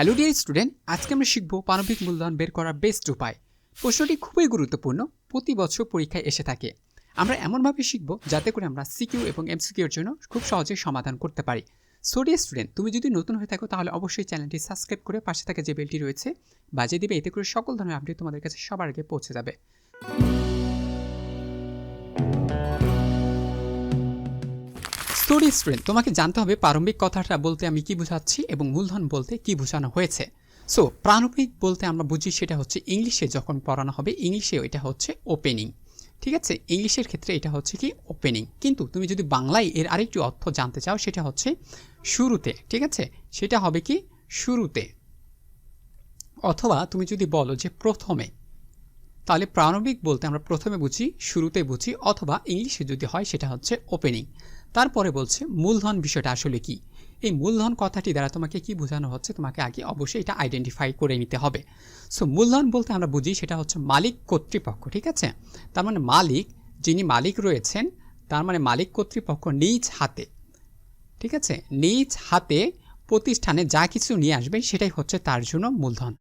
Hello dear student আজকে আমরা শিখব পারমিক মূলধন বের করার বেস্ট উপায়। প্রশ্নটি খুবই গুরুত্বপূর্ণ। প্রতি বছর পরীক্ষায় এসে থাকে। আমরা এমনভাবে শিখব যাতে করে আমরা সিকিউ এবং এমসিকিউর জন্য খুব সহজে সমাধান করতে পারি। সো ডিয়ার স্টুডেন্ট তুমি যদি নতুন হয়ে থাকো তাহলে অবশ্যই চ্যানেলটি সাবস্ক্রাইব করে পাশে থাকা যে বেলটি রয়েছে, বাজিয়ে দিবে। এতে করে সকল ধরনের আপডেট তোমাদের কাছে সবার আগে পৌঁছে যাবে। স্টোরি স্টুডেন্ট তোমাকে জানতে হবে প্রারম্ভিক কথাটা বলতে আমি কি বোঝাচ্ছি এবং মূলধন বলতে কি বোঝানো হয়েছে। সো প্রারম্ভিক বলতে আমরা বুঝি সেটা হচ্ছে ইংলিশে যখন পড়ানো হবে ইংলিশে এটা হচ্ছে ওপেনিং ঠিক আছে? ইংলিশের ক্ষেত্রে এটা হচ্ছে কি ওপেনিং কিন্তু তুমি যদি বাংলায় এর আরেকটি অর্থ জানতে চাও, সেটা হচ্ছে শুরুতে। ঠিক আছে? সেটা হবে কি শুরুতে। অথবা তুমি যদি বলো যে প্রথমে, তাহলে প্রারম্ভিক বলতে আমরা প্রথমে বুঝি, শুরুতে বুঝি, অথবা ইংলিশে যদি হয়, সেটা হচ্ছে ওপেনিং তারপরে বলছে, মূলধন বিষয়টা আসলে কি? এই মূলধন কথাটি দ্বারা তোমাকে কি বোঝানো হচ্ছে? তোমাকে আগে অবশ্যই এটা আইডেন্টিফাই করে নিতে হবে। সো মূলধন বলতে আমরা বুঝি সেটা হচ্ছে মালিক কর্তৃপক্ষ, ঠিক আছে? তার মানে মালিক, যিনি মালিক রয়েছেন, তার মানে মালিক কর্তৃপক্ষ নিজ হাতে, ঠিক আছে? নিজ হাতে প্রতিষ্ঠানে যা কিছু নিয়ে আসবে সেটাই হচ্ছে তার জন্য মূলধন।